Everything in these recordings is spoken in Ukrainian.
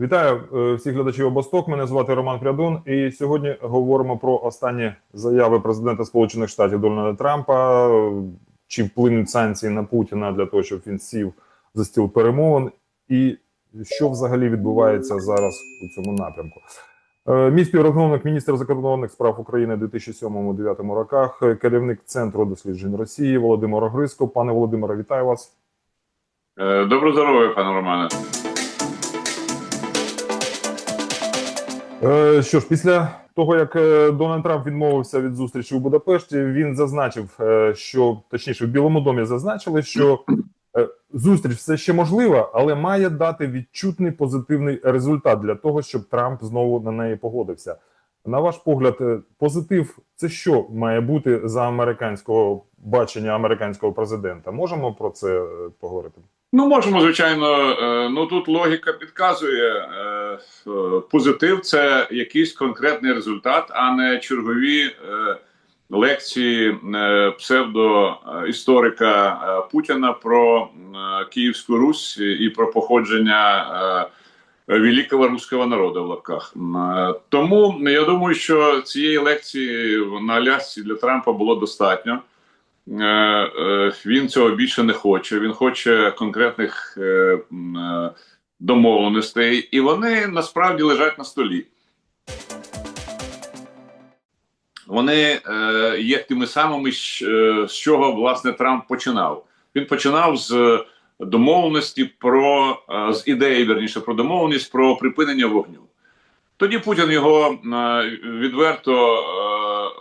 Вітаю е, всіх глядачів Обосток. Мене звати Роман Прядун. І сьогодні говоримо про останні заяви президента Сполучених Штатів Дональда Трампа. Чи вплинуть санкції на Путіна для того, щоб він сів за стіл перемовин, і що взагалі відбувається зараз у цьому напрямку? Е, Мій співрозмовник, міністр закордонних справ України у 2007-2009 роках, керівник центру досліджень Росії Володимир Огриско. Пане Володимире, вітаю вас. Е, Добро здоров'я, пане Романе. Що ж, після того як е, Дональд Трамп відмовився від зустрічі у Будапешті, він зазначив, е, що точніше в Білому домі зазначили, що е, зустріч все ще можлива, але має дати відчутний позитивний результат для того, щоб Трамп знову на неї погодився. На ваш погляд, е, позитив це що має бути за американського бачення американського президента? Можемо про це е, поговорити? Ну, можемо, звичайно. е, Ну тут логіка підказує. е, е, Позитив це якийсь конкретний результат, а не чергові лекції псевдоісторика Путіна про Київську Русь і про походження великого руського народу в лапках. Тому я думаю, що цієї лекції на Алясці для Трампа було достатньо. Е, е, Він цього більше не хоче. Він хоче конкретних е, домовленостей, і вони насправді лежать на столі. Вони є тими самими, з чого власне Трамп починав. Він починав з домовленості про з ідеї, верніше про домовленість про припинення вогню. Тоді Путін його відверто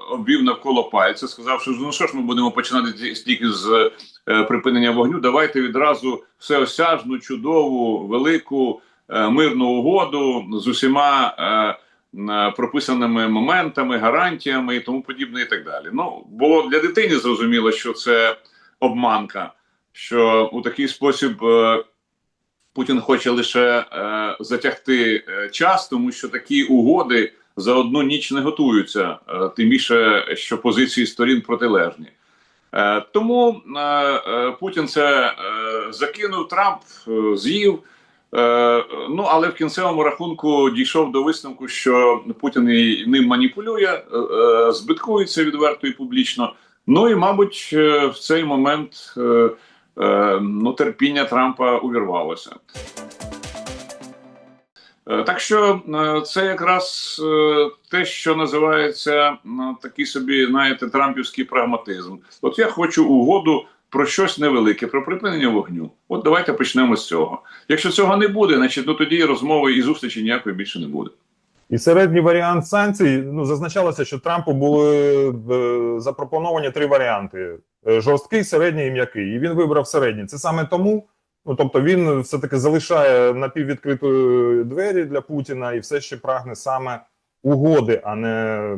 обвів навколо пальця, сказав, що ну що ж ми будемо починати стільки з е, припинення вогню. Давайте відразу всеосяжну, чудову, велику е, мирну угоду з усіма е, е, прописаними моментами, гарантіями і тому подібне, і так далі. Ну було для дитини зрозуміло, що це обманка, що у такий спосіб. е, Путін хоче лише е, затягти е, час, тому що такі угоди за одну ніч не готуються, е, тим більше, що позиції сторін протилежні. Е, тому е, Путін це закинув, Трамп з'їв. Ну але в кінцевому рахунку дійшов до висновку, що Путін і ним маніпулює, збиткується відверто і публічно. Ну і мабуть, в цей момент. Ну, терпіння Трампа увірвалося. Е, Так що е, це якраз е, те, що називається такий собі, знаєте, трампівський прагматизм. От я хочу угоду про щось невелике, про припинення вогню. От давайте почнемо з цього. Якщо цього не буде, значить ну тоді розмови і зустрічі ніякої більше не буде. І середній варіант санкцій ну зазначалося, що Трампу були запропоновані три варіанти: жорсткий, середній і м'який. І він вибрав середній. Це саме тому. Ну тобто він все таки залишає напіввідкритою двері для Путіна і все ще прагне саме угоди, а не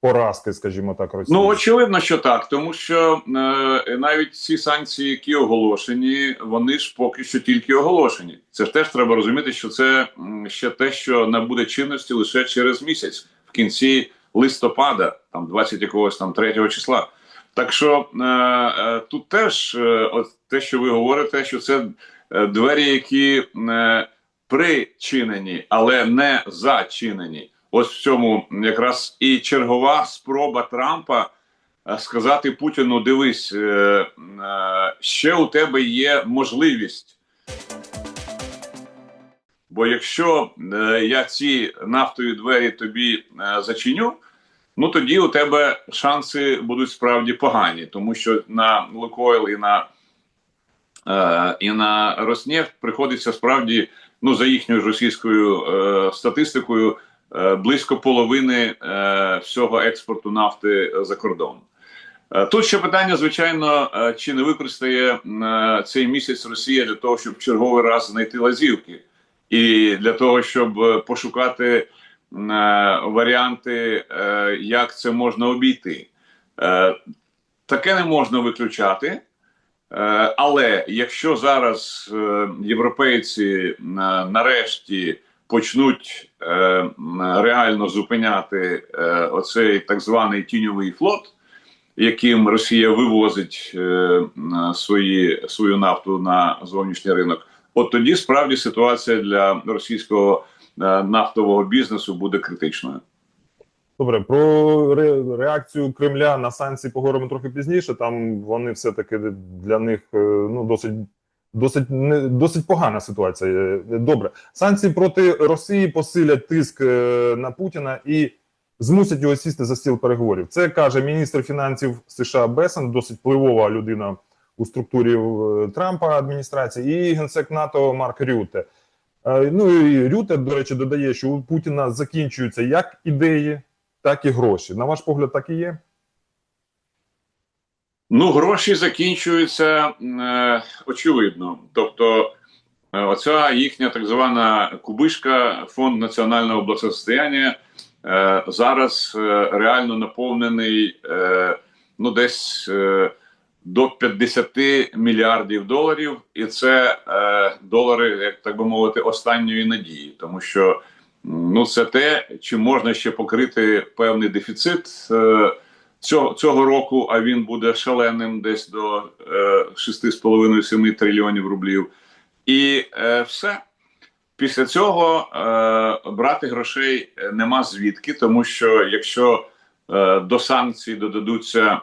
поразки, скажімо так, Росії. Ну очевидно, що так, тому що е, навіть ці санкції, які оголошені, вони ж поки що тільки оголошені. Це ж теж треба розуміти, що це ще те, що набуде чинності лише через місяць, в кінці листопада, там 20 якогось там 3 числа. Так що е, е, тут теж е, от те, що ви говорите, що це двері, які причинені, але не зачинені. Ось в цьому якраз і чергова спроба Трампа сказати Путіну: дивись, ще у тебе є можливість. Бо якщо я ці нафтові двері тобі зачиню, ну тоді у тебе шанси будуть справді погані, тому що на Лукойл і на, е, і на Роснефть приходиться справді, ну за їхньою ж російською е, статистикою, е, близько половини е, всього експорту нафти за кордон. Е, Тут ще питання, звичайно, е, чи не використає е, цей місяць Росія для того, щоб черговий раз знайти лазівки, і для того, щоб пошукати варіанти, е, як це можна обійти. Е, Таке не можна виключати. Е, Але якщо зараз е, європейці е, нарешті почнуть е, реально зупиняти е, оцей так званий тіньовий флот, яким Росія вивозить е, свої, свою нафту на зовнішній ринок, от тоді справді ситуація для російського е, нафтового бізнесу буде критичною. Добре, про ре- реакцію Кремля на санкції поговоримо трохи пізніше. Там вони все-таки для них е, ну досить. Досить не досить погана ситуація. Е, Добре, санкції проти Росії посилять тиск е, на Путіна і змусять його сісти за стіл переговорів. Це каже міністр фінансів США Бесен, досить впливова людина у структурі е, Трампа адміністрації, і генсек НАТО Марк Рюте. Е, Ну і Рюте, до речі, додає, що у Путіна закінчуються як ідеї, так і гроші. На ваш погляд, так і є? Ну, гроші закінчуються е, очевидно. Тобто, е, оця їхня так звана кубишка, фонд національного благосостояння, е, зараз е, реально наповнений е, ну, десь е, до 50 мільярдів доларів, і це е, долари, як так би мовити, останньої надії, тому що ну, це те, чим можна ще покрити певний дефіцит. Е, цього, цього року, а він буде шаленим десь до е, 6,5-7 трильйонів рублів. І е, все. Після цього е, брати грошей нема звідки, тому що якщо е, до санкцій додадуться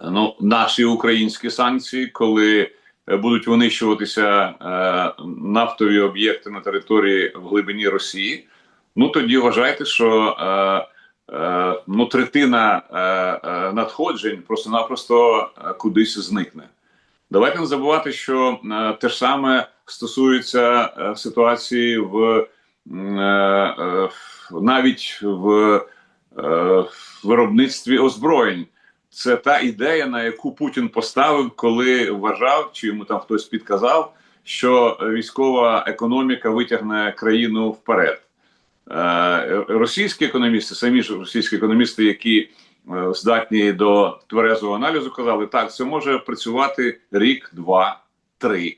ну, наші українські санкції, коли е, будуть винищуватися е, нафтові об'єкти на території в глибині Росії, ну тоді вважайте, що е, ну, третина надходжень просто-напросто кудись зникне. Давайте не забувати, що те ж саме стосується ситуації в навіть в виробництві озброєнь. Це та ідея, на яку Путін поставив, коли вважав, чи йому там хтось підказав, що військова економіка витягне країну вперед. Е, російські економісти, самі ж російські економісти, які е, здатні до тверезого аналізу, казали, так, це може працювати рік, два, три.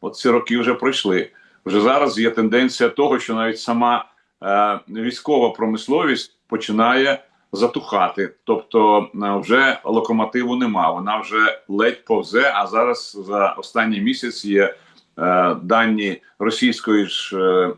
От ці роки вже пройшли. Вже зараз є тенденція того, що навіть сама е, військова промисловість починає затухати. Тобто е, вже локомотиву нема, вона вже ледь повзе. А зараз за останній місяць є е, дані російської ж е, е,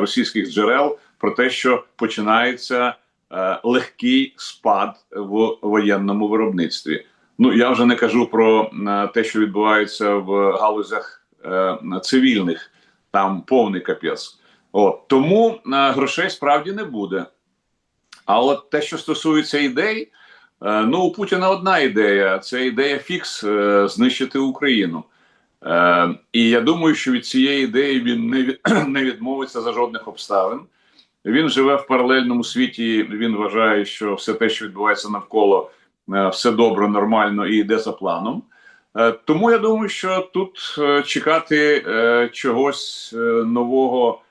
російських джерел про те, що починається е, легкий спад в воєнному виробництві. Ну я вже не кажу про е, те, що відбувається в галузях е, цивільних, там повний капець. От тому е, грошей справді не буде. А от те, що стосується ідей, е, ну у Путіна одна ідея: це ідея фікс е, знищити Україну. Е, і я думаю, що від цієї ідеї він не, відмовиться за жодних обставин. Він живе в паралельному світі. Він вважає, що все те, що відбувається навколо, все добре, нормально і йде за планом. Тому я думаю, що тут чекати чогось нового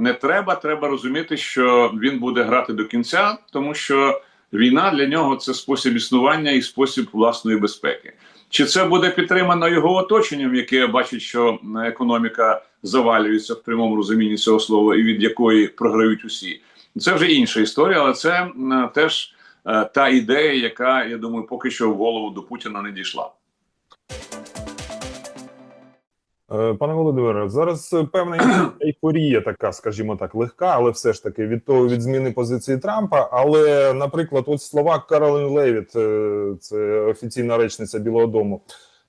не треба. Треба розуміти, що він буде грати до кінця, тому що війна для нього це спосіб існування і спосіб власної безпеки. Чи це буде підтримано його оточенням, яке бачить, що е, економіка завалюється в прямому розумінні цього слова, і від якої програють усі? Це вже інша історія, але це м, теж е, та ідея, яка я думаю, поки що в голову до Путіна не дійшла. Пане Володимире, зараз е, певна ейфорія така, скажімо так, легка, але все ж таки від того від зміни позиції Трампа. Але, наприклад, от слова Каролін Левіт, е, це офіційна речниця Білого Дому.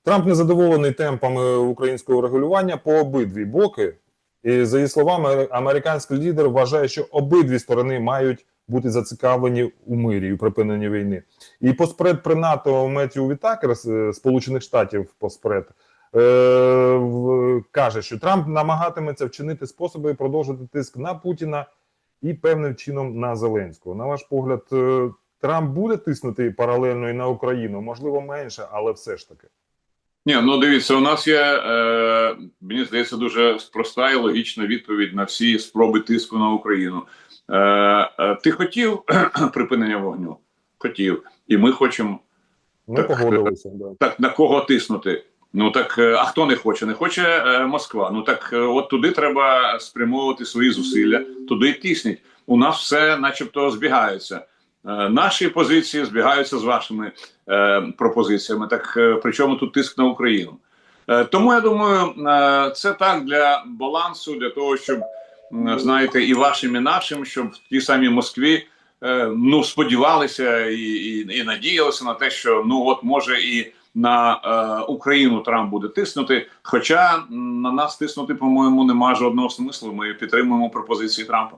Трамп незадоволений темпами українського регулювання по обидві боки. І за її словами, американський лідер вважає, що обидві сторони мають бути зацікавлені у мирі у припиненні війни. І поспред при НАТО Меттю Вітакер е, Сполучених Штатів поспред е, каже, що Трамп намагатиметься вчинити способи продовжити тиск на Путіна і певним чином на Зеленського. На ваш погляд, е, Трамп буде тиснути паралельно і на Україну, можливо, менше, але все ж таки. Ні, ну дивіться, у нас є е, мені здається дуже проста і логічна відповідь на всі спроби тиску на Україну. Е, е, ти хотів припинення вогню? Хотів, і ми хочемо Ми Так, погодилися. Да. так на кого тиснути? Ну так е, а хто не хоче? Не хоче е, Москва. Ну так е, от туди треба спрямовувати свої зусилля, туди тисніть. У нас все, начебто, збігається. Наші позиції збігаються з вашими пропозиціями. Так причому тут тиск на Україну? Тому я думаю, це так для балансу, для того, щоб знаєте, і вашим, і нашим, щоб в тій самій Москві ну сподівалися і, і, і надіялися на те, що ну от може і на е, Україну Трамп буде тиснути. Хоча на нас тиснути, по-моєму, нема жодного смислу. Ми підтримуємо пропозиції Трампа.